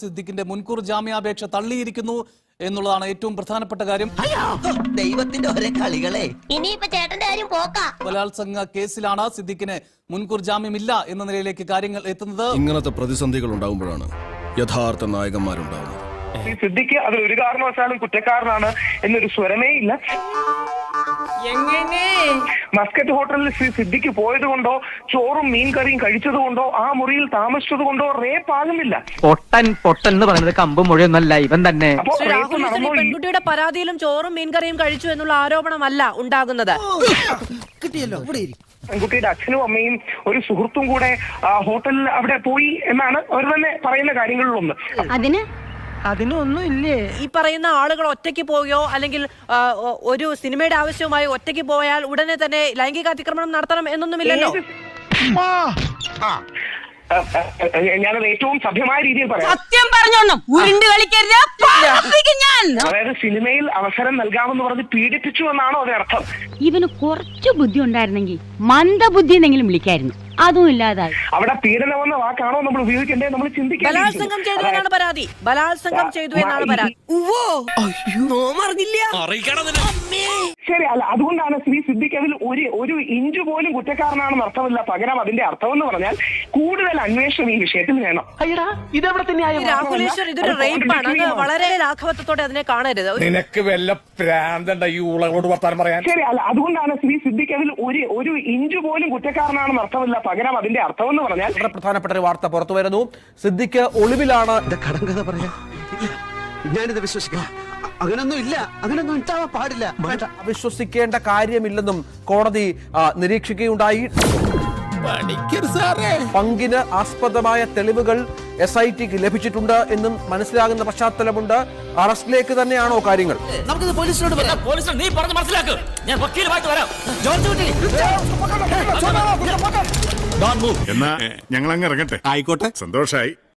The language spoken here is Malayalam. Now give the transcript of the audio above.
സിദ്ദിഖിന്റെ മുൻകൂർ ജാമ്യാപേക്ഷ തള്ളിയിരിക്കുന്നു എന്നുള്ളതാണ് ഏറ്റവും പ്രധാനപ്പെട്ട കാര്യം. ദൈവത്തിന്റെ ഒരേ കളികളെ. ഇനിയിപ്പൊ ചേട്ടന്റെ കാര്യം പോക്കാ. ബലാത്സംഗ കേസിലാണ് സിദ്ദിഖിന് മുൻകൂർ ജാമ്യമില്ല എന്ന നിലയിലേക്ക് കാര്യങ്ങൾ എത്തുന്നത്. ഇങ്ങനത്തെ പ്രതിസന്ധികൾ ഉണ്ടാകുമ്പോഴാണ് യഥാർത്ഥ നായകന്മാരുണ്ടാകുന്നത് സിദ്ദിഖ് അതിൽ ഒരു കാരണവശാലും കുറ്റക്കാരനാണ് എന്നൊരു സ്വരമേ ഇല്ല. മസ്കറ്റ് ഹോട്ടലിൽ ശ്രീ സിദ്ദിഖ് പോയത് കൊണ്ടോ ചോറും മീൻ കറിയും കഴിച്ചത് കൊണ്ടോ ആ മുറിയിൽ താമസിച്ചത് കൊണ്ടോ റേപ്പ് ആകുന്നില്ല. പൊട്ടൻ പൊട്ടൻ എന്ന് പറയുന്നത് കമ്പ് മുഴയൊന്നല്ല ഇവൻ തന്നെ. അപ്പോ റേപ്പ് രാഹുൽ നടന്നോ പെൺകുട്ടിയുടെ പരാതിയിലും ചോറും മീൻകറിയും കഴിച്ചു എന്നുള്ള ആരോപണമല്ല ഉണ്ടാകുന്നത്. പെൺകുട്ടിയുടെ അച്ഛനും അമ്മയും ഒരു സുഹൃത്തും കൂടെ ആ ഹോട്ടലിൽ അവിടെ പോയി എന്നാണ് അവർ തന്നെ പറയുന്ന കാര്യങ്ങളിലൊന്ന്. അതിന് അതിനൊന്നും ഇല്ലേ? ഈ പറയുന്ന ആളുകൾ ഒറ്റയ്ക്ക് പോവുകയോ അല്ലെങ്കിൽ ഒരു സിനിമയുടെ ആവശ്യവുമായി ഒറ്റയ്ക്ക് പോയാൽ ഉടനെ തന്നെ ലൈംഗിക അതിക്രമണം നടത്തണം എന്നൊന്നുമില്ലല്ലോ. ഞാനത് ഏറ്റവും സഭ്യമായ രീതിയിൽ പറയാം. സത്യം പറഞ്ഞോണം. ഉരുണ്ട് കളിക്കരുത്. അതായത് സിനിമയിൽ അവസരം നൽകാമെന്ന് പറഞ്ഞ് പീഡിപ്പിച്ചു എന്നാണോ അതിനർത്ഥം? ഇവന് കുറച്ചു ബുദ്ധി ഉണ്ടായിരുന്നെങ്കിൽ മന്ദബുദ്ധി എന്നെങ്കിലും വിളിക്കായിരുന്നു. അതും ഇല്ലാതായി. അവിടെ പീഡനം എന്ന വാക്കാണോ നമ്മൾ ഉപയോഗിക്കേണ്ടത് നമ്മൾ ബലാത്സംഗം ചെയ്തു എന്നാണ് പരാതി. ബലാത്സംഗം ചെയ്തു എന്നാണ് പരാതി. ശരി അല്ല അതുകൊണ്ടാണ് ശ്രീ സിദ്ദിഖ് അതിൽ ഒരു ഒരു ഇഞ്ചു പോലും കുറ്റക്കാരനാണെന്ന് അർത്ഥമില്ല. പകരം അതിന്റെ അർത്ഥം എന്ന് പറഞ്ഞാൽ കൂടുതൽ അന്വേഷണം ഈ വിഷയത്തിൽ വേണം. ഇതൊരു റേപ്പാണ്. അത് വളരെ അതിനെ കാണരുത്. നിനക്ക് വല്ല പ്രാന്തണ്ട ഈ ഉളകളോട് വർത്താനം പറയാൻ? ശരി അല്ല അതുകൊണ്ടാണ് ശ്രീ സിദ്ദിഖ് അതിൽ ഒരു ഒരു ഇഞ്ചു പോലും കുറ്റക്കാരനാണെന്ന് അർത്ഥമില്ല. പകരം അതിന്റെ അർത്ഥം എന്ന് പറഞ്ഞാൽ വളരെ പ്രധാനപ്പെട്ട ഒരു വാർത്ത പുറത്തു വരുന്നു. സിദ്ദിഖ് ഒളിവിലാണ്. കടങ്കഥ പറയാ ഞാനിത് വിശ്വസിക്കാം. അങ്ങനൊന്നും ഇല്ല. അങ്ങനൊന്നും ഉണ്ടാവാൻ പാടില്ല. വിശ്വസിക്കേണ്ട കാര്യമില്ലെന്നും കോടതി നിരീക്ഷിക്കുകയുണ്ടായി. പങ്കിന് ആസ്പദമായ തെളിവുകൾ എസ് ഐ ടിക്ക് ലഭിച്ചിട്ടുണ്ട് എന്നും മനസ്സിലാകുന്ന പശ്ചാത്തലമുണ്ട്. അറസ്റ്റിലേക്ക് തന്നെയാണോ കാര്യങ്ങൾ? നമുക്കിത് പോലീസിനോട് പറയാം നീ പറഞ്ഞ് മനസ്സിലാക്ക്. ഞാൻ വക്കീലുമായിട്ട് വരാം. എന്നാ ഞങ്ങൾ അങ്ങ് ഇറങ്ങട്ടെ. ആയിക്കോട്ടെ. സന്തോഷായി.